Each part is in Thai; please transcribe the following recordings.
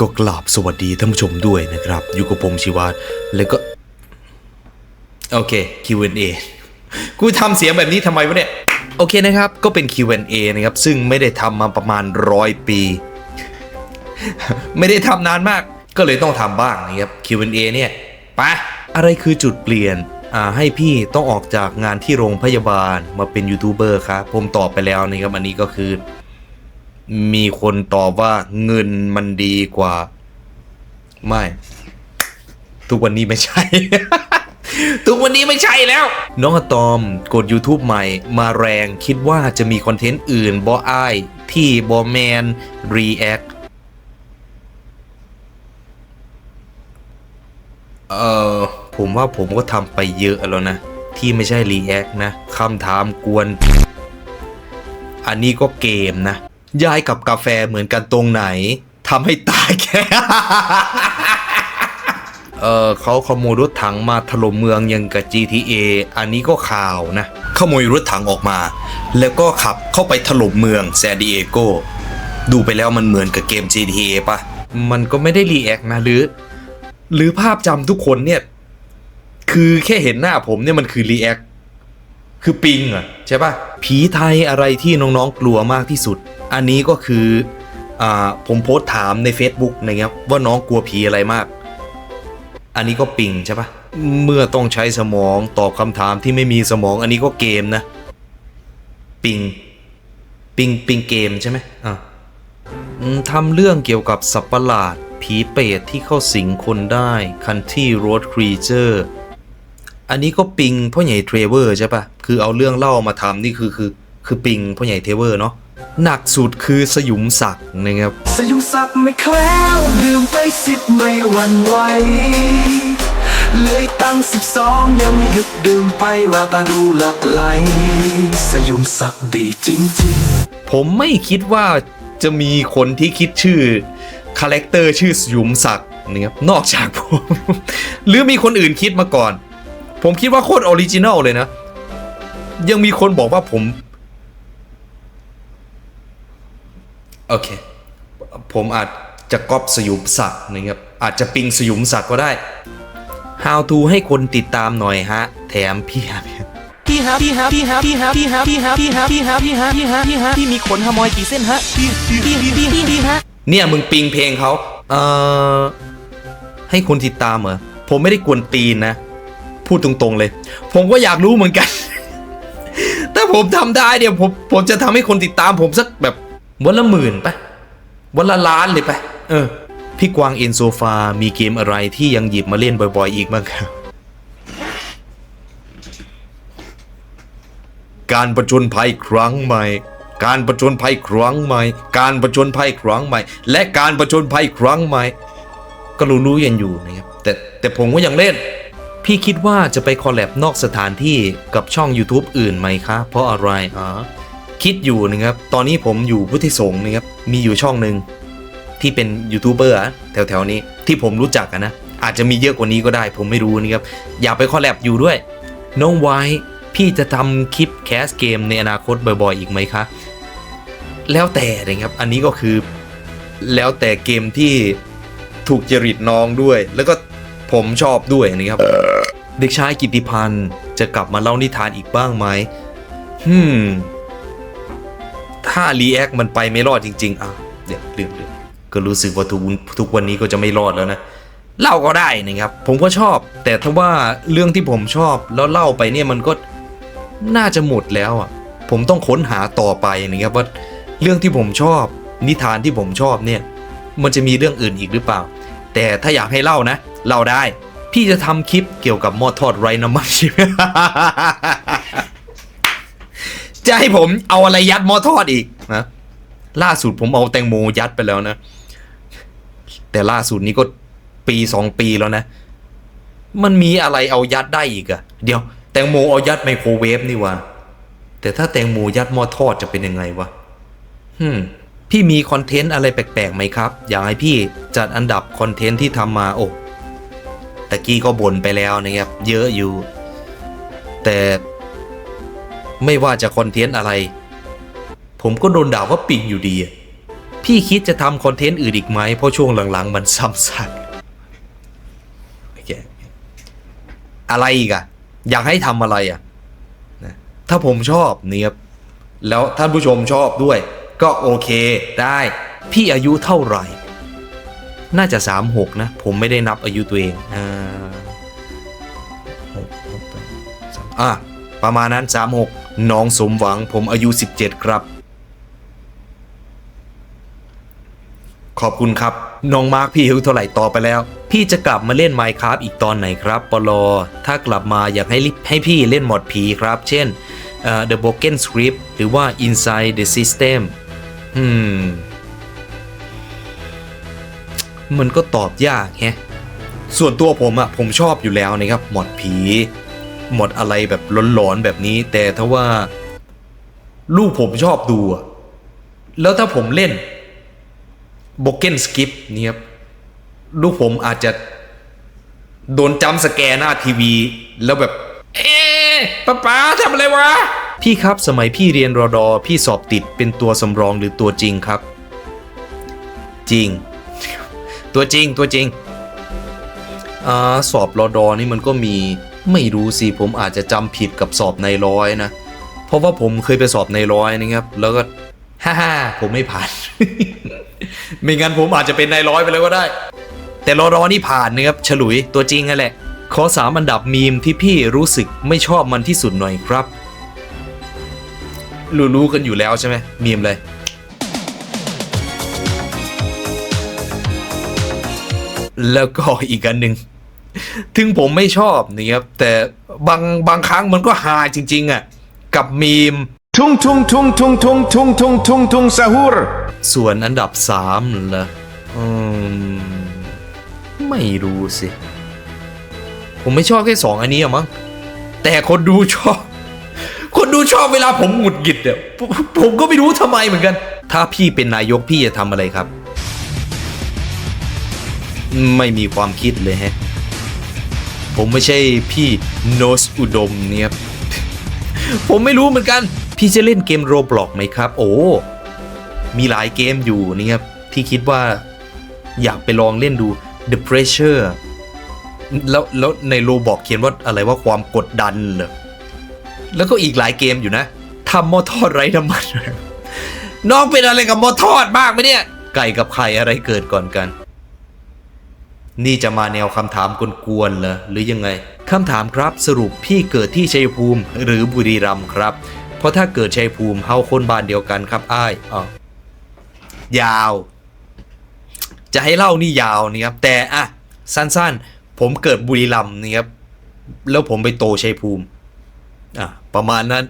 ก็กราบสวัสดีท่านผู้ชมด้วยนะครับ อยู่กับผมชิวาแล้วก็ โอเค Q&A กูทำเสียงแบบนี้ทำไมวะเนี่ย โอเคนะครับ ก็เป็น Q&A นะครับ ซึ่งไม่ได้ทำมาประมาณร้อยปี ไม่ได้ทำนานมาก ก็เลยต้องทำบ้างนะครับ Q&A เนี่ยไปะอะไรคือจุดเปลี่ยนอ่าให้พี่ต้องออกจากงานที่โรงพยาบาลมาเป็นยูทูบเบอร์ครับ ผมตอบไปแล้วนะครับ อันนี้ก็คือ มีคนตอบว่าเงินมันดีกว่า ไม่ ทุกวันนี้ไม่ใช่ ทุกวันนี้ไม่ใช่แล้ว น้องอะตอมกด YouTube ใหม่ มาแรงคิดว่าจะมีคอนเทนต์อื่นบออ้ายที่บอแมนรีแอคเออผมว่าผมก็ทำไปเยอะแล้วนะ ที่ไม่ใช่รีแอคนะคำถามกวน อันนี้ก็เกมนะ ยายกับกาแฟเหมือนกันตรงไหนทำให้ตายแค่เออเขาขโมยรถถังมาถล่มเมืองยังกับ GTA อันนี้ก็ข่าวนะ ขโมยรถถังออกมา แล้วก็ขับเข้าไปถล่มเมืองแซนดิเอโกดูไปแล้วมันเหมือนกับเกม GTA ปะมันก็ไม่ได้รีแอคนะหรือ หรือภาพจำทุกคนเนี่ย คือแค่เห็นหน้าผมเนี่ยมันคือรีแอคคือปิงอะใช่ปะผีไทยอะไรที่น้องๆกลัวมากที่สุด อันนี้ก็คืออผมโพสต์ถามใน Facebook นะครับว่าน้องกลัวผีอะไรมาก อันนี้ก็ปิงใช่ปะเมื่อต้องใช้สมองตอบคำถามที่ไม่มีสมอง อันนี้ก็เกมนะ ปิง ปิงปิงเกมใช่ไหมอะทำเรื่องเกี่ยวกับสัตว์ประหลาด ผีเปรตที่เข้าสิงคนได้ Country Road Creature อันนี้ก็ปิงพ่อใหญ่เทรเวอร์ใช่ปะคือเอาเรื่องเล่ามาทำนี่คือคือคือปิงพ่อใหญ่เทรเวอร์เนาะ หนักสุดคือสยุมศักดิ์นะครับ สยุงสักดิ์ไม่แคล้วลืมไปสิบไม่หวันไหวเลยตั้งสิบสองยังไม่หยุดดื่มไปว่าตาดูหลับไหลสยุงสักดิ์ดีจริงๆ ผมไม่คิดว่าจะมีคนที่คิดชื่อคาแรคเตอร์ชื่อสยุมศักดิ์นะครับนอกจากผม หรือมีคนอื่นคิดมาก่อน ผมคิดว่าโคตรออริจินัลเลยนะ ยังมีคนบอกว่าผม โอเค ผมอาจจะก๊อปสยุมศักดิ์นะครับ อาจจะปิงสยุมศักดิ์ก็ได้ How to ให้คนติดตามหน่อยฮะ แถมพี่ฮะพี่พี่ฮะพี่ฮะพี่ฮะพี่ฮะพี่ฮะพี่ฮะพี่ฮะพี่ฮะพี่ฮะพี่ฮะพี่ฮะพี่มีขนขโมยกี่เส้นฮะพี่พี่พี่พี่พี่พี่ฮะเนี่ยมึงปิงเพลงเขาเอ่อให้คนติดตามเหรอผมไม่ได้กวนตีนนะ พูดตรงๆเลย ผมก็อยากรู้เหมือนกัน ถ้าผมทำได้เดี๋ยวผมผมจะทำให้คนติดตามผมสักแบบ วันละหมื่นไปะวันละล้านเลยไปะเออ พี่กวางเอ็นโซฟา มีเกมอะไรที่ยังหยิบมาเล่นบ่อยๆ อีกบ้างครับ การประจนภัยครั้งใหม่ การประจนภัยครั้งใหม่ การประจนภัยครั้งใหม่ และการประจนภัยครั้งใหม่ ก็รู้ๆกันอยู่นะครับ แต่แต่ผมก็ยังเล่นพี่คิดว่าจะไปคอลแลบนอกสถานที่กับช่อง YouTube อื่นไหมคะ เพราะอะไรอ๋อ คิดอยู่นะครับ ตอนนี้ผมอยู่พุทธิสงฆ์นะครับ มีอยู่ช่องหนึ่งที่เป็นยูทูบเบอร์แถวๆนี้ที่ผมรู้จักนะ อาจจะมีเยอะกว่านี้ก็ได้ ผมไม่รู้นะครับ อยากไปคอลแลบอยู่ด้วย น้องไว้พี่จะทำคลิปแคสเกมในอนาคตบ่อยๆอีกไหมคะ แล้วแต่นะครับ อันนี้ก็คือแล้วแต่เกมที่ถูกจริตน้องด้วย แล้วก็ผมชอบด้วยนะครับ เด็กชายกิติพันธ์จะกลับมาเล่านิทานอีกบ้างไหมฮึม ถ้ารีแอคมันไปไม่รอดจริง ๆอะเดี๋ยวเรื่องเรื่องก็รู้สึกว่าทุกทุกวันนี้ก็จะไม่รอดแล้วนะ เล่าก็ได้นะครับ ผมก็ชอบ แต่ถ้าว่าเรื่องที่ผมชอบแล้วเล่าไปเนี่ยมันก็น่าจะหมดแล้วอะ ผมต้องค้นหาต่อไปนะครับว่าเรื่องที่ผมชอบ นิทานที่ผมชอบเนี่ย มันจะมีเรื่องอื่นอีกหรือเปล่า แต่ถ้าอยากให้เล่านะ เล่าได้ พี่จะทำคลิปเกี่ยวกับหม้อทอดไร้น้ำมันใช่ไหม จะให้ผมเอาอะไรยัดหม้อทอดอีกนะล่าสุดผมเอาแตงโมยัดไปแล้วนะ แต่ล่าสุดนี้ก็ปีสองปีแล้วนะ มันมีอะไรเอายัดได้อีกอะเดี๋ยว แตงโมเอายัดไมโครเวฟนี่วะแต่ถ้าแตงโมยัดหม้อทอดจะเป็นยังไงวะฮึมพี่มีคอนเทนต์อะไรแปลกๆไหมครับ อยากให้พี่จัดอันดับคอนเทนต์ที่ทำมาโอ้ตะกี้ก็บ่นไปแล้วนะครับ เยอะอยู่ แต่ ไม่ว่าจะคอนเทนต์อะไร ผมก็โดนด่าว่าปิงอยู่ดี พี่คิดจะทำคอนเทนต์อื่นอีกไหมเพราะช่วงหลังๆ มันซ้ำซากอะไรอีกอะอยากให้ทำอะไรอะนะถ้าผมชอบเนี่ยบแล้วท่านผู้ชมชอบด้วย ก็โอเคได้ พี่อายุเท่าไหร่ น่าจะ 36 นะ ผมไม่ได้นับอายุตัวเองอ่าหกหกแปสามอะประมาณนั้น 36 น้องสมหวังผมอายุ 17 ครับ ขอบคุณครับ น้องมาร์คพี่อายุเท่าไหร่ต่อไปแล้ว พี่จะกลับมาเล่น Minecraft อีกตอนไหนครับปลอถ้ากลับมาอยากให้ให้พี่เล่นหมดผีครับ เช่นเอ่อ The Broken Script หรือว่า Inside the System อืม มันก็ตอบยากแฮะส่วนตัวผมอะผมชอบอยู่แล้วนะครับหมดผี หมดอะไรแบบหลอนๆแบบนี้ แต่ถ้าว่า ลูกผมชอบดูอะแล้วถ้าผมเล่นโบเกนสกิปเนี่ครับลูกผมอาจจะ โดนจำสแกนหน้าทีวี แล้วแบบ เอ๊ะป๊าป๊าทำอะไรวะ พี่ครับสมัยพี่เรียนรอดอพี่สอบติดเป็นตัวสำรองหรือตัวจริงครับ จริง ตัวจริงตัวจริงอ่าสอบรอดอนี่มันก็มี ไม่รู้สิผมอาจจะจำผิดกับสอบในร้อยนะ เพราะว่าผมเคยไปสอบในร้อยนะครับ แล้วก็ฮ่าฮ่าผมไม่ผ่าน ไม่งั้นผมอาจจะเป็นในร้อยไปเลยก็ได้ แต่รอดอนี่ผ่านนะครับฉลุยตัวจริงนั่นแหละ ขอสามอันดับมีมที่พี่รู้สึกไม่ชอบมันที่สุดหน่อยครับรู้ๆกันอยู่แล้วใช่ไหมมีมเลยแล้วก็อีกอันหนึ่ง ถึงผมไม่ชอบนะครับแต่บางบางครั้งมันก็ฮาจริง ๆ อะ กับมีม Tung tung tung tung tung tung tung tung tung sahur. ส่วนอันดับสามเหรออืมไม่รู้สิ ผมไม่ชอบแค่สองอันนี้อะมั้งแต่คนดูชอบ คนดูชอบเวลาผมหงุดหงิดเนี่ยผมผมก็ไม่รู้ทำไมเหมือนกัน ถ้าพี่เป็นนายกพี่จะทำอะไรครับ ไม่มีความคิดเลยแฮะ ผมไม่ใช่พี่โนสอุดมเนี่ยครับผมไม่รู้เหมือนกัน พี่จะเล่นเกมโรบล็อกไหมครับ โอ้ มีหลายเกมอยู่นี่ครับที่คิดว่าอยากไปลองเล่นดู The Pressure แล้วแล้วในโรบอกเขียนว่าอะไรว่าความกดดันเหรอแล้วก็อีกหลายเกมอยู่นะทำหม้อทอดไร้น้ำมัน น้องเป็นอะไรกับหม้อทอดบ้างไหมเนี่ย ไก่กับไข่อะไรเกิดก่อนกัน นี่จะมาแนวคำถามกวนๆเหรอหรือยังไงคำถามครับสรุปพี่เกิดที่ชัยภูมิหรือบุรีรัมย์ครับ เพราะถ้าเกิดชัยภูมิเฮาคนบ้านเดียวกันครับอ้ายอ๋อยาว จะให้เล่านี่ยาวนี่ครับแต่อะสั้นๆ ผมเกิดบุรีรัมย์นี่ครับแล้วผมไปโตชัยภูมิอะประมาณนั้น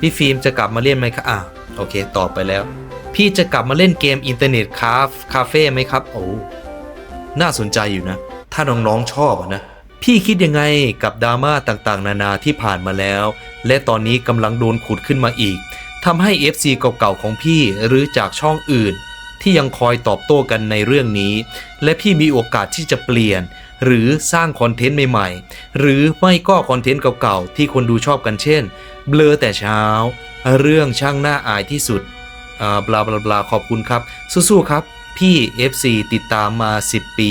พี่ฟิล์มจะกลับมาเล่นไหมครับอะโอเคตอบไปแล้ว พี่จะกลับมาเล่นเกมอินเทอร์เน็ตคาฟคาเฟ่ไหมครับ โอ้ น่าสนใจอยู่นะ ถ้าน้องๆชอบนะ พี่คิดยังไงกับดราม่าต่างๆ นานาที่ผ่านมาแล้ว และตอนนี้กำลังโดนขุดขึ้นมาอีกทำให้ FC เก่าๆของพี่หรือจากช่องอื่น ที่ยังคอยตอบโต้กันในเรื่องนี้ และพี่มีโอกาสที่จะเปลี่ยน หรือสร้างคอนเทนต์ใหม่ๆ หรือไม่ก็คอนเทนต์เก่าๆที่คนดูชอบกันเช่น เบลอแต่เช้า เรื่องช่างหน้าอายที่สุดอ่าบลาบลาบลาขอบคุณครับ สู้ๆครับ พี่ FC ติดตามมา 10 ปี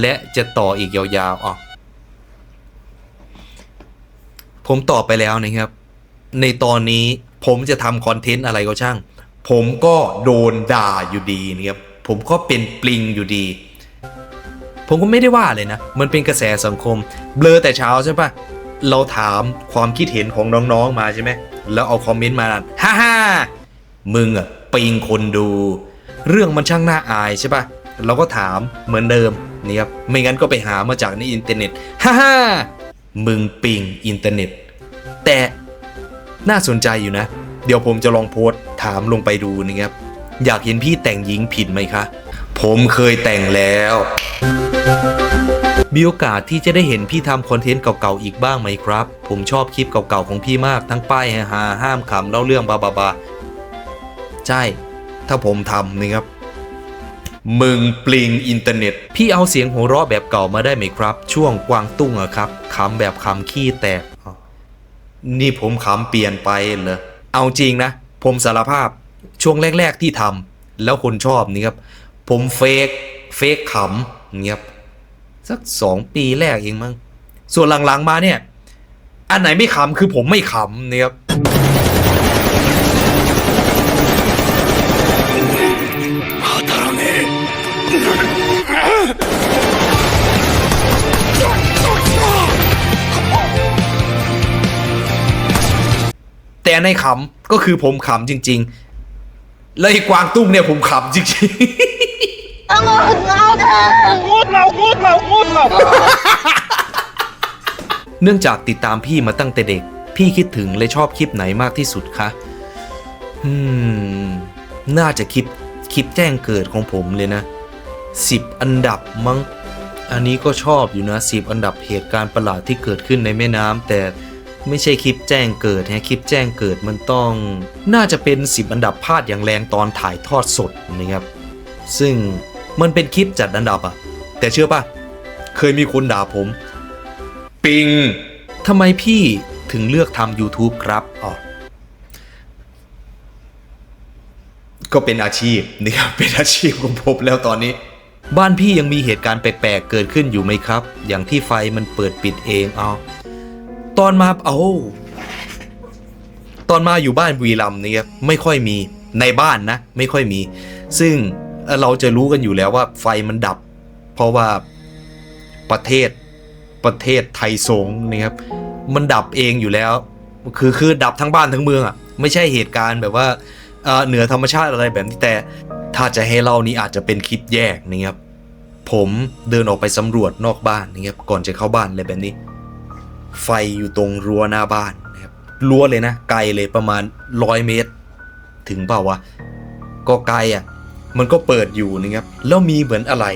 และจะต่ออีกยาวๆอ๋อผมตอบไปแล้วนะครับ ในตอนนี้ผมจะทำคอนเทนต์อะไรก็ช่าง ผมก็โดนด่าอยู่ดีนะครับ ผมก็เป็นปลิงอยู่ดี ผมก็ไม่ได้ว่าเลยนะ มันเป็นกระแสสังคม เบลอแต่เช้าใช่ปะเราถามความคิดเห็นของน้องๆมาใช่ไหม แล้วเอาคอมเมนต์มาฮ่าฮ่ามึงอะปิงคนดู เรื่องมันช่างน่าอายใช่ปะเราก็ถามเหมือนเดิมนี่ครับไม่งั้นก็ไปหามาจากในอินเทอร์เน็ตฮ่าฮ่ามึงปิงอินเทอร์เน็ต แต่น่าสนใจอยู่นะ เดี๋ยวผมจะลองโพสต์ถามลงไปดูนะครับอยากเห็นพี่แต่งหญิงผิดไหมคะ ผมเคยแต่งแล้ว มีโอกาสที่จะได้เห็นพี่ทำคอนเทนต์เก่าๆอีกบ้างไหมครับ ผมชอบคลิปเก่าๆของพี่มากทั้งป้ายฮาห้ามขำเล่าเรื่องบาบาบาใช่ ถ้าผมทำนะครับ มึงปลิงอินเทอร์เน็ต พี่เอาเสียงหัวเราะแบบเก่ามาได้ไหมครับ ช่วงกวางตุ้งอะครับขำแบบขำขี้แตกอ๋อนี่ผมขำเปลี่ยนไปเหรอ เอาจริงนะ ผมสารภาพช่วงแรก ๆที่ทแล้วคนชอบนี่ครับ ผมเฟกเฟกขำอย่างเงี้ยครับสักสองปีแรกเองมั้งส่วนหลังๆมาเนี่ย อันไหนไม่ขำคือผมไม่ขำเนี่ยครับ แต่ในขำก็คือผมขำจริง ๆ แล้วไอ้กวางตุ้งเนี่ยผมขำจริงๆเนื่องจากติดตามพี่มาตั้งแต่เด็ก พี่คิดถึงและชอบคลิปไหนมากที่สุดคะอืม น่าจะคลิปคลิปแจ้งเกิดของผมเลยนะสิบอันดับมั้งอันนี้ก็ชอบอยู่นะสิบอันดับเหตุการณ์ประหลาดที่เกิดขึ้นในแม่น้ำแต่ ไม่ใช่คลิปแจ้งเกิดฮะคลิปแจ้งเกิดมันต้อง น่าจะเป็นสิบอันดับพลาดอย่างแรงตอนถ่ายทอดสดนะครับ ซึ่งมันเป็นคลิปจัดอันดับอะแต่เชื่อป่ะเคยมีคนด่าผม ปิงทำไมพี่ถึงเลือกทำ YouTube ครับอ๋อก็เป็นอาชีพนะครับเป็นอาชีพของผมแล้วตอนนี้ บ้านพี่ยังมีเหตุการณ์แปลกๆเกิดขึ้นอยู่ไหมครับ อย่างที่ไฟมันเปิดปิดเองเอา ตอนมาเอาตอนมาอยู่บ้านบุรีรัมย์เนี่ยครับไม่ค่อยมีในบ้านนะ ไม่ค่อยมี ซึ่งเราจะรู้กันอยู่แล้วว่าไฟมันดับ เพราะว่าประเทศประเทศไทยสงฆ์นะครับ มันดับเองอยู่แล้ว คือคือดับทั้งบ้านทั้งเมืองอะไม่ใช่เหตุการณ์แบบว่าเอ่อเหนือธรรมชาติอะไรแบบนี้แต่ถ้าจะให้เล่านี้อาจจะเป็นคลิปแยกนะครับผมเดินออกไปสำรวจนอกบ้านนะครับก่อนจะเข้าบ้านอะไรแบบนี้ ไฟอยู่ตรงรั้วหน้าบ้านนะครับรั้วเลยนะ ไกลเลยประมาณร้อยเมตร ถึงเปล่าวะ ก็ไกลอะ มันก็เปิดอยู่นะครับ แล้วมีเหมือนอะไร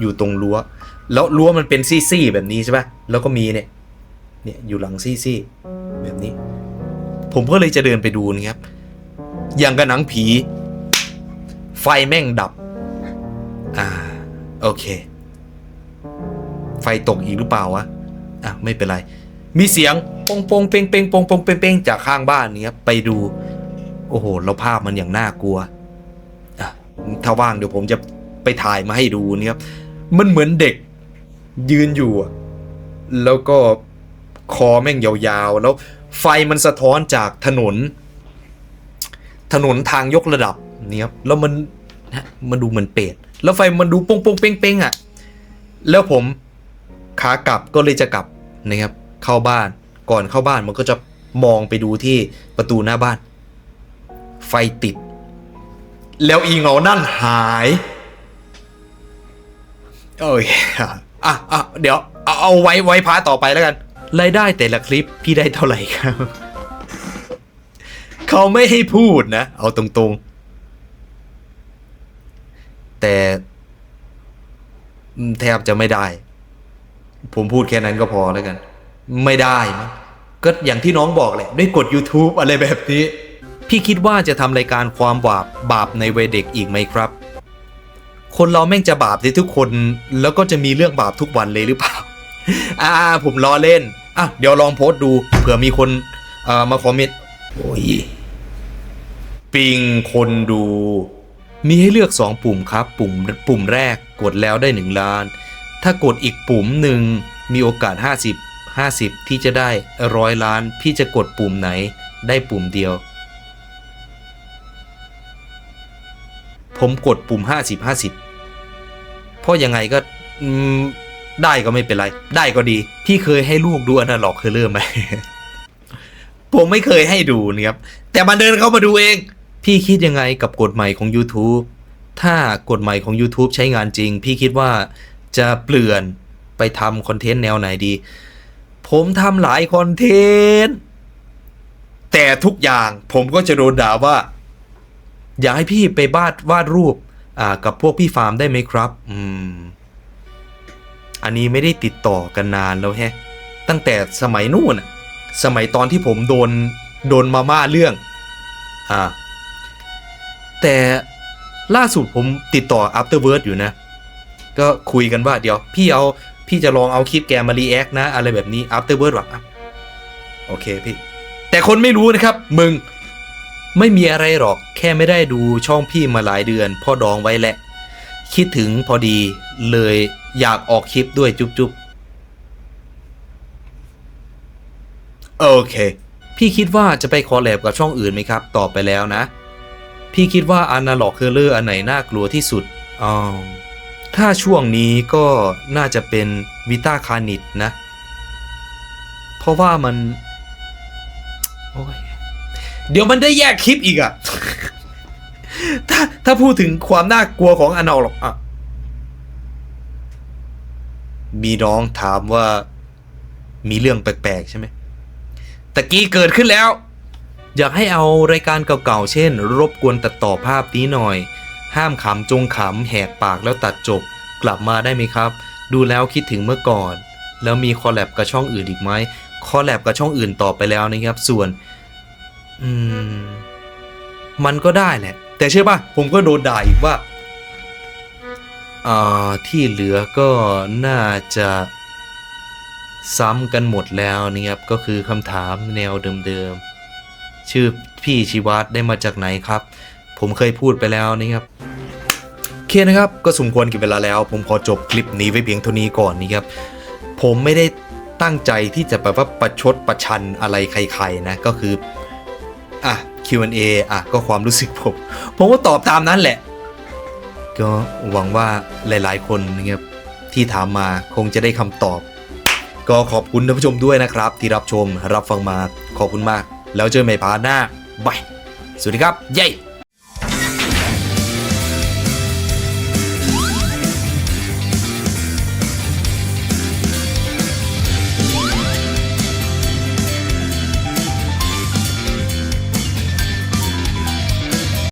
อยู่ตรงรั้ว แล้วรั้วมันเป็นซี่ๆแบบนี้ใช่ปะแล้วก็มีเนี่ย เนี่ยอยู่หลังซี่ๆแบบนี้ ผมก็เลยจะเดินไปดูนะครับ อย่างกับหนังผี ไฟแม่งดับ อ่า โอเค ไฟตกอีกหรือเปล่าวะ อะไม่เป็นไร มีเสียงปงปงเปงเปงปงปงเปงเปงจากข้างบ้านนี้ครับไปดู โอ้โหแล้วภาพมันอย่างน่ากลัวอะถ้าว่างเดี๋ยวผมจะไปถ่ายมาให้ดูนี่ครับมันเหมือนเด็กยืนอยู่ แล้วก็คอแม่งยาวๆ แล้วไฟมันสะท้อนจากถนน ถนนทางยกระดับเนี่ยครับแล้วมันมันดูเหมือนเป็ดแล้วไฟมันดูปงปงเป้งเป้งอะ แล้วผมขากลับก็เลยจะกลับ นะครับเข้าบ้านก่อนเข้าบ้านมันก็จะมองไปดูที่ประตูหน้าบ้าน ไฟติด แล้วอีเงานั่นหายโอ้ยอะอะเดี๋ยวเอาเอาไว้ไว้พาต่อไปแล้วกันรายได้แต่ละคลิปพี่ได้เท่าไหร่ครับ เขาไม่ให้พูดนะ เอาตรงๆ แต่แทบจะไม่ได้ ผมพูดแค่นั้นก็พอแล้วกัน ไม่ได้มั้งก็อย่างที่น้องบอกแหละได้กด YouTube อะไรแบบนี้ พี่คิดว่าจะทำรายการความบาปบาปในวัยเด็กอีกไหมครับ คนเราแม่งจะบาปได้ทุกคน แล้วก็จะมีเรื่องบาปทุกวันเลยหรือเปล่า อ่า ผมล้อเล่นอะเดี๋ยวลองโพสต์ดูเผื่อมีคนเอ่อมาคอมเมนต์โอ้ยปิงคนดู มีให้เลือก 2 ปุ่มครับ ปุ่มปุ่มแรกกดแล้วได้ 1 ล้าน ถ้ากดอีกปุ่มหนึ่งมีโอกาส 50 50 ที่จะได้ร้อยล้าน พี่จะกดปุ่มไหน ได้ปุ่มเดียว ผมกดปุ่ม 50 50 เพราะยังไงก็ได้ก็ไม่เป็นไร ได้ก็ดี พี่เคยให้ลูกดูอนาล็อกเคยเริ่มไหม ผมไม่เคยให้ดูนะครับ แต่มันเดินเข้ามาดูเอง พี่คิดยังไงกับกฎใหม่ของ YouTube ถ้ากฎใหม่ของ YouTube ใช้งานจริง พี่คิดว่า จะเปลี่ยนไปทำคอนเทนต์แนวไหนดี ผมทำหลายคอนเทนต์แต่ทุกอย่างผมก็จะโดนด่าว่า อยากให้พี่ไปบาดวาดรูปกับพวกพี่ฟาร์มได้ไหมครับ อืม อันนี้ไม่ได้ติดต่อกันนานแล้วแฮะ ตั้งแต่สมัยนู่นสมัยตอนที่ผมโดนโดนมาม่าเรื่อง อ่า แต่ล่าสุดผมติดต่อ Afterword อยู่นะ ก็คุยกันว่าเดี๋ยวพี่เอาพี่จะลองเอาคลิปแกมารีแอคนะ อะไรแบบนี้ Afterword หรออะโอเคพี่ แต่คนไม่รู้นะครับ มึงไม่มีอะไรหรอก แค่ไม่ได้ดูช่องพี่มาหลายเดือน พ่อดองไว้แหละ คิดถึงพอดีเลยอยากออกคลิปด้วยจุ๊บจุ๊บโอเค พี่คิดว่าจะไปคอแลบกับช่องอื่นไหมครับ ตอบไปแล้วนะ พี่คิดว่าอนาล็อกเคอร์เลอร์อันไหนน่ากลัวที่สุดอ๋อ ถ้าช่วงนี้ก็น่าจะเป็นวิต้าคานิตนะ เพราะว่ามันโอ้ยเดี๋ยวมันได้แยกคลิปอีกอะถ้าถ้าพูดถึงความน่ากลัวของอนาล็อกอะมีน้องถามว่ามีเรื่องแปลกๆใช่ไหมตะกี้เกิดขึ้นแล้ว อยากให้เอารายการเก่าๆ เช่น รบกวนตัดต่อภาพนี้หน่อย ห้ามขำจงขำแหกปากแล้วตัดจบ กลับมาได้ไหมครับ ดูแล้วคิดถึงเมื่อก่อน แล้วมีคอลแลบกับช่องอื่นอีกไหมคอลแลบกับช่องอื่นต่อไปแล้วนะครับ ส่วน อืม มันก็ได้แหละ แต่เชื่อป่ะ ผมก็โดนด่าอีกว่าอ่าที่เหลือก็น่าจะซ้ำกันหมดแล้วนะครับก็คือคำถามแนวเดิมๆ ชื่อพี่ชีวัตได้มาจากไหนครับ ผมเคยพูดไปแล้วนะครับ เคนะครับ ก็สมควรกับเวลาแล้ว ผมขอจบคลิปนี้ไว้เพียงเท่านี้ก่อนนะครับ ผมไม่ได้ตั้งใจที่จะแบบว่าประชดประชันอะไรใครๆนะ ก็คือ อะ Q&A อะ ก็ความรู้สึกผม ผมก็ตอบตามนั้นแหละ ก็หวังว่าหลายๆ คนนะครับที่ถามมาคงจะได้คำตอบ ก็ขอบคุณท่านผู้ชมด้วยนะครับ ที่รับชมรับฟังมาขอบคุณมาก แล้วเจอกันใหม่พาร์ทหน้าบายสวัสดีครับเย้